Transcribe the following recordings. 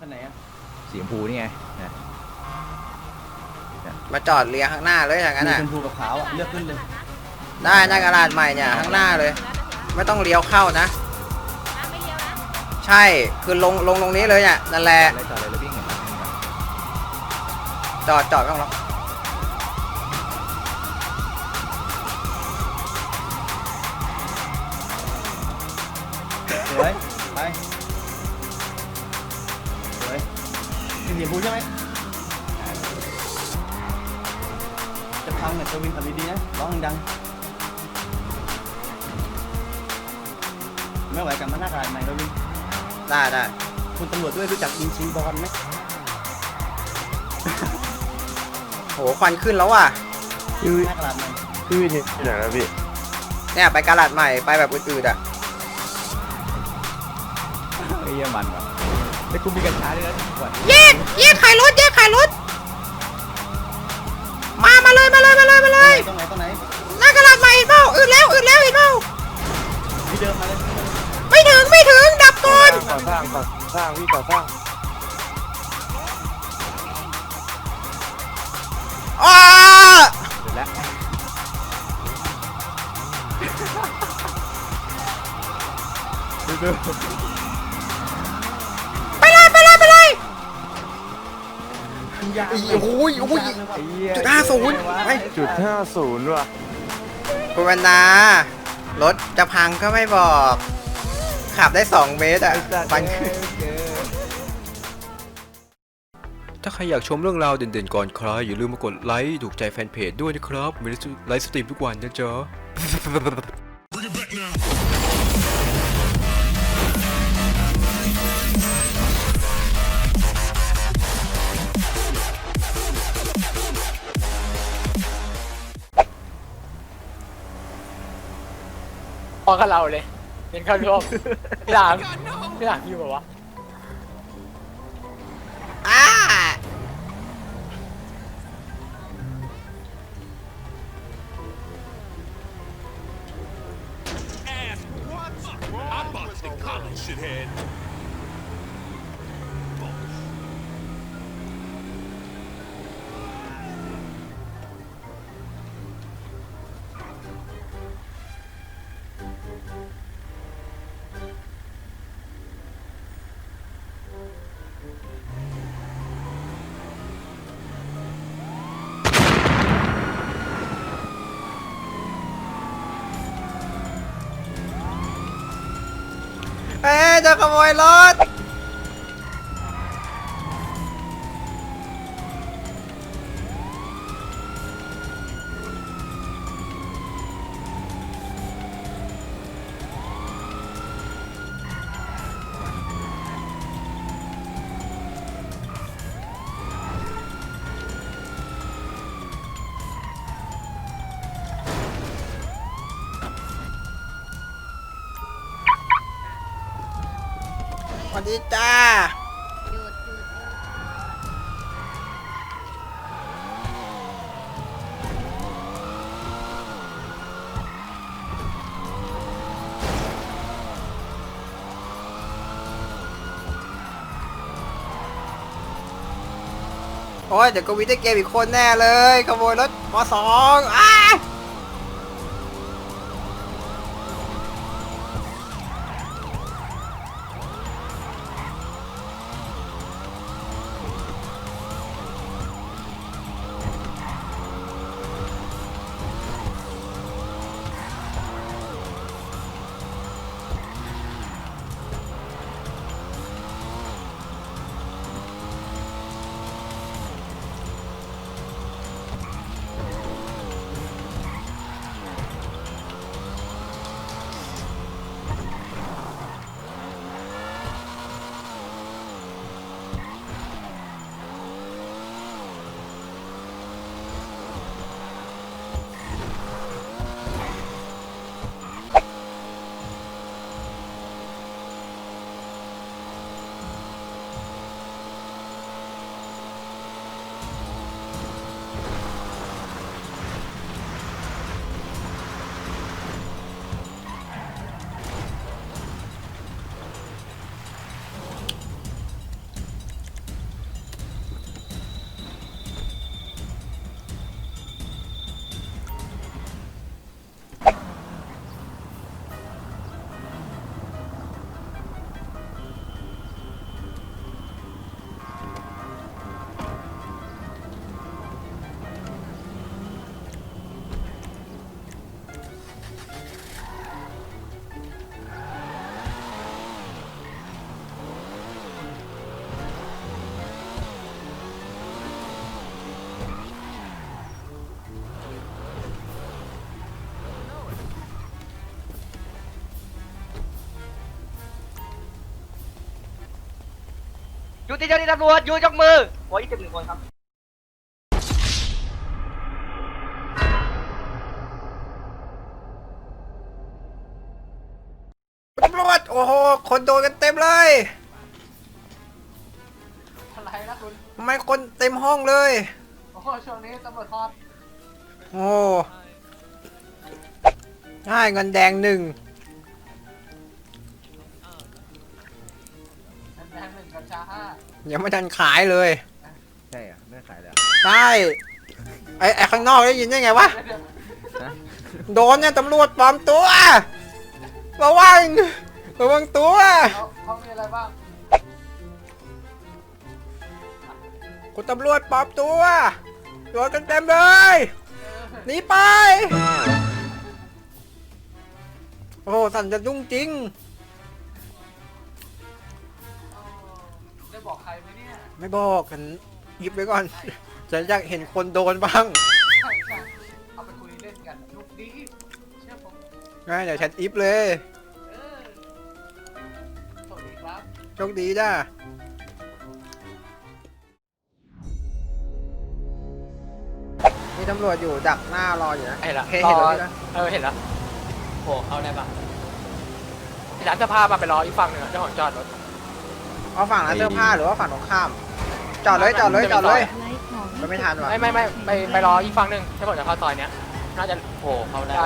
คันไหนอะสีชมพูนี่ไงนะมาจอดเรียงข้างหน้าเลยอย่างนั้นมีอะ ชมพูกับขาวอะเลือกขึ้นเลยได้หน้ากระดาษใหม่เนี่ยข้างหน้าเลย ไม่ต้องเลี้ยวเข้านะไม่เลี้ยวนะใช่ คือลงลงตรงนี้เลยเนี่ยนั่นแหละอะไรต่ออะไรแล้ววิ่งเห็นไหมจอดจอดไม่ต้องล็อกสวยไป สีชมพูใช่ไหมจะพังเนี่ยจะวินขับดีๆนะร้องดังๆไม่ไหวกลับมาหน้ากระดาษใหม่แล้ววินได้ได้คุณตำรวจด้วยรู้จักอินชินบอลไหมโหควันขึ้นแล้วว่ะพี่หน้ากระดาษใหม่พี่วินที่ไหนแล้วพี่เนี่ยไปกระดาษใหม่ไปแบบอื่นๆอะไอ้เหี้ยมันว่ะ แต่กูมีกัญชาด้วยนะทุกคนแยกแยกขายรถแยกขายรถ มามาเลยมาเลยมาเลยมาเลยตรงไหนตรงไหนหน้ากระดาษใหม่เห็นเปล่าอื่นแล้วอื่นแล้วเห็นเปล่าที่เดิมมาเลยไม่ถึงไม่ถึงดับก่อนก่อสร้างก่อสร้างพี่ก่อสร้าง อ้โหโอ้โหไอ้เหี้ยจุดห้าศูนย์ไปจุดห้าศูนย์ว่ะคุณวรรณารถจะพังก็ไม่บอก ขับได้2เมตรอะปันขึ้นถ้าใครอยากชมเรื่องราวเด่นๆก่อนใครอย่าลืมมากดไลค์ถูกใจแฟนเพจด้วยนะครับมีไลฟ์สตรีมทุกวันนะจ๊ะ พอกับเราเลยเป็นเข้าร่วมพี่หลามพี่หลามอยู่แบบวะ เอ๊ะจะขโมยรถ วัสดีจ้า หยุดหยุดโอ้ยเดี๋ยวกวินได้เกมอีกคนแน่เลยขโมยรถมสองอ้า อยู่ที่เจ้าหน้าที่ตำรวจอยู่ยกมือขออีกหนึ่งคนครับตำรวจโอ้โห คนโดนกันเต็มเลย อะไรนะคุณทำไมคนเต็มห้องเลย โอ้ช่วงนี้ตำรวจทอดโอ้ได้เงินแดงหนึ่ง ยังไม่ทันขายเลยใช่เหรอะไม่ขายแล้วใช่ไอไอข้างนอกได้ยินได้ไงวะ โดนเนี่ยตำรวจปลอมตัวระวังระวังตัวเขาเขามีอะไรบ้างคุณตำรวจปลอมตัวโดนกันเต็มเลยหนีไป โอ้สั่นจะดุ้งจริง ได้บอกใครไหมเนี่ยไม่บอกฉันหยิบไว้ก่อนฉันอยากเห็นคนโดนบ้างใช่ใช่เอาไปคุยเล่นกันลูกดีเชื่อผมงั้นเดี๋ยวฉันอิฟเลยเออสวัสดีครับโชคดีจ้ามีตำรวจอยู่ดักหน้ารออยู่นะเห็นละเห็นเห็นแล้วนะเออเห็นแล้วโอ้เข้าได้ปะที่ร้านเสื้อผ้ามาไปรออีกฝั่งหนึ่งอะเจ้าของจอดรถ เอาฝั่งร้านเสื้อผ้าหรือว่าฝั่งตรงข้าม จอดเลยจอดเลยจอดเลยไลฟ์ของมันไม่ทันว่ะไม่ไม่ไม่ไปไปรออีกฝั่งหนึ่งที่ผมจะเข้าซอยเนี้ยน่าจะโผล่เข้าได้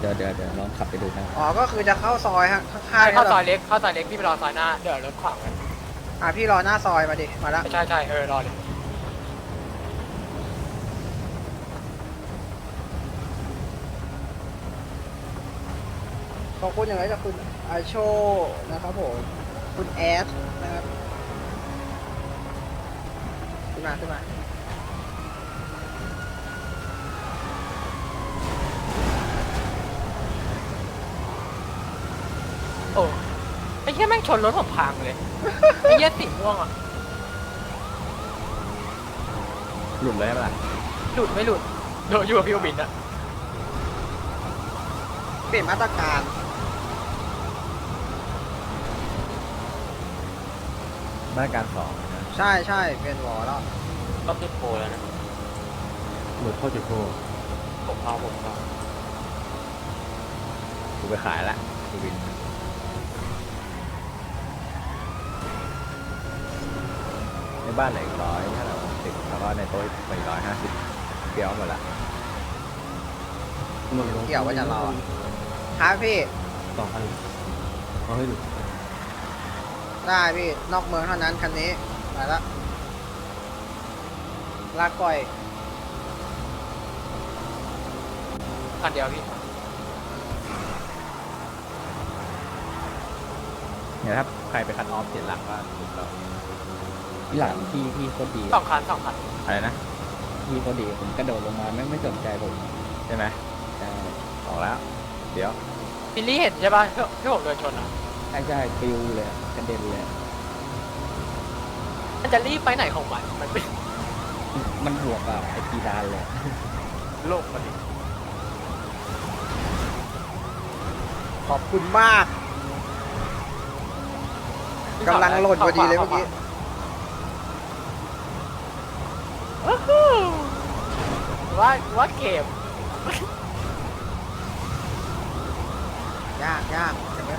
เดี๋ยวเดี๋ยวเดี๋ยวลองขับไปดูนะอ๋อก็คือจะเข้าซอยฮะข้างใช่ๆเข้านี่ซหรออยเล็กเข้าซอยเล็กพี่ไปรอซอยหน้าเดี๋ยวรถขวางไว้อะพี่รอหน้าซอยมาดิมาละใช่ใช่เออรอเลยขอบคุณอย่างไรจากคุณอาโชนะครับผม คุณแอสนะครับขึ้นมาขึ้นมาโอ้ไอ้เหี้ยแม่งชนรถผมพังเลย ไอ้เหี้ยสีม่วงอะ หลุดเลยปะล่ะหลุดไม่หลุดโดนอยู่กับพี่บินอะเปลี่ยนมาตรการ มาตรการสองนะใช่ใช่เปลี่ยนวอแล้วก็ติดโพแล้วนะหลุดเข้าจุดโทษผมเอาผมเอากูไปขายละกูวินในบ้านเหลืออีกร้อยถ้าเราสิบแล้วก็ในโต๊ะอีกไปร้อยห้าสิบเปรี้ยวหมดละเกี่ยวว่าจะรอครับพี่สองพันเฮ้ย ได้พี่ นอกเมืองเท่านั้นคันนี้ไปละลากก่อย คันเดียวพี่ เนี่ยถ้าใครไปคันออฟเสียหลักก็หลุดเราหลังพี่พี่โคตรดีสองคันสองคัน อะไรนะ พี่โคตรดีผมกระโดดลงมาไม่ไม่สนใจผมใช่ไหมใช่ออกแล้ว เดี๋ยว บิลลี่เห็นใช่ป่ะที่ที่ผมโดนชนอะ ใช่ใช่ปิวเลยกระเด็นเลยมันจะรีบไปไหนของมันมันเป็นมันบวกกับไอพีดานเลยโลกมันดิขอบคุณมากกำลังโหลดพอดีเลยเมื่อกี้ว่าว่าเกม ยากยากเห็นไหม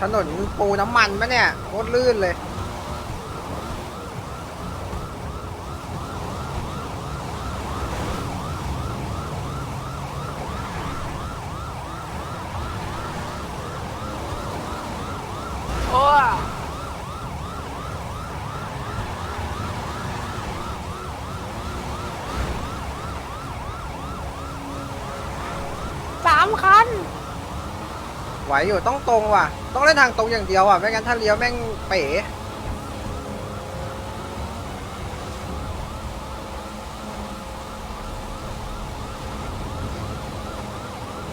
ถนนปูน้ำมันปะเนี่ยโคตรลื่นเลย โอ้สามคัน ไหวอยู่ต้องตรงว่ะ ต้องเล่นทางตรงอย่างเดียวอะ ไม่งั้นถ้าเลี้ยวแม่งเป๋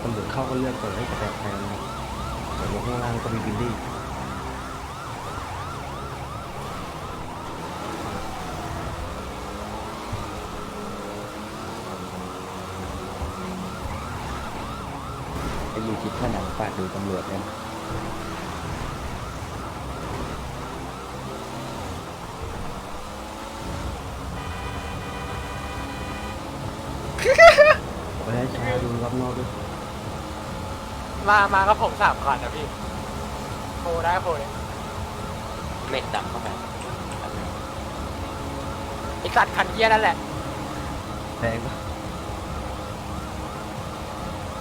ตำรวจเข้าก็เลือกตัวให้กระแตกแทนนะแต่ว่าข้างล่างก็มีบิลลี่ อยู่ชิดผนังฝากดูตำรวจเลยนะไปให้ช้าดูรอบนอกด้วยมามาก็ผมสามคันนะพี่โคได้โคเลยเม็ดดำเข้าไปไอสัตว์คันเยียนั่นแหละแพงปะตร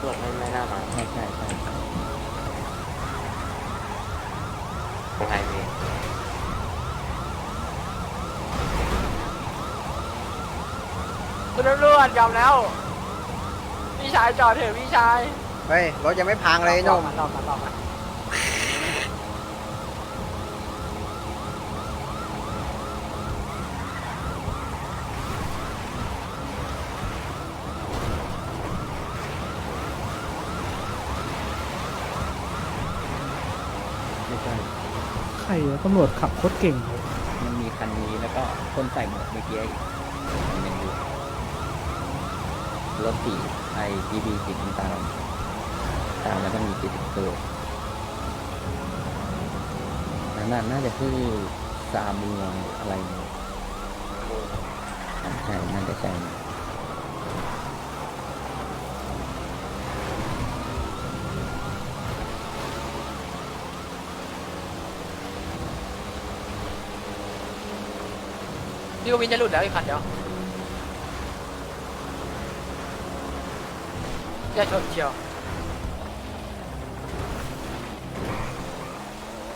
วจไม่ไม่น่ามาใช่ใช่ใช่ตรงไฮเวย์คุณตำรวจยอมแล้ว พี่ชายจอดเถอะพี่ชายเฮ้ยรถยังไม่พังเลยไอ้หนม รอบมันรอบมัน ไม่ใช่ ใครวะตำรวจขับโคตรเก่งมันมีคันนี้แล้วก็คนใส่หมวกเมื่อกี้อีกคันหนึ่งอยู่รถสีไอทีบีสีน้ำตาลตามแล้วก็มีติดสติ๊กเกอร์นั่นน่ะน่าจะคือซามัวอะไรเนี่ยใช่น่าจะใช่ พี่วินจะหลุดแล้วอีกคันเดียวจะชนเชียว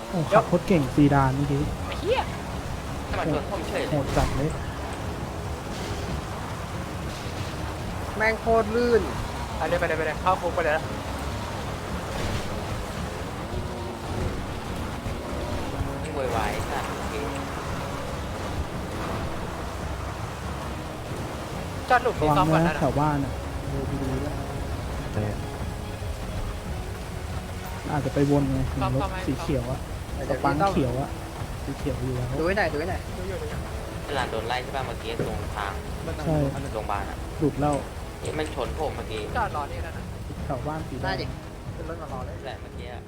โอ้ขับโคตรเก่งซีดานเมื่อกี้ไอ้เหี้ยทำไมชนผมเฉยโหดจัดเลยแม่งโคตรลื่นไปเลยไปเลยไปเลยเข้าคุกไปเลยละ จอดหลุมระที่วังซ้อมก่อนนะนะแถวบ้านอะดูดีๆแล้วอาจจะไปวนไงเห็นรถสีเขียวอะสปังเขียวอะสีเขียวอยู่แล้ว ดูให้หน่อยดูให้หน่อยดูอยู่ดูอยู่เวลาโดนไล่ใช่ป่ะเมื่อกี้ตรงทางใช่โรงพยาบาลอะหลุดแล้วเอ๊ะมันชนผมเมื่อกี้จอดรอนี่แล้วนะแถวบ้านสีน่าดำดิขึ้นรถมารอเลย แหละเมื่อกี้อะ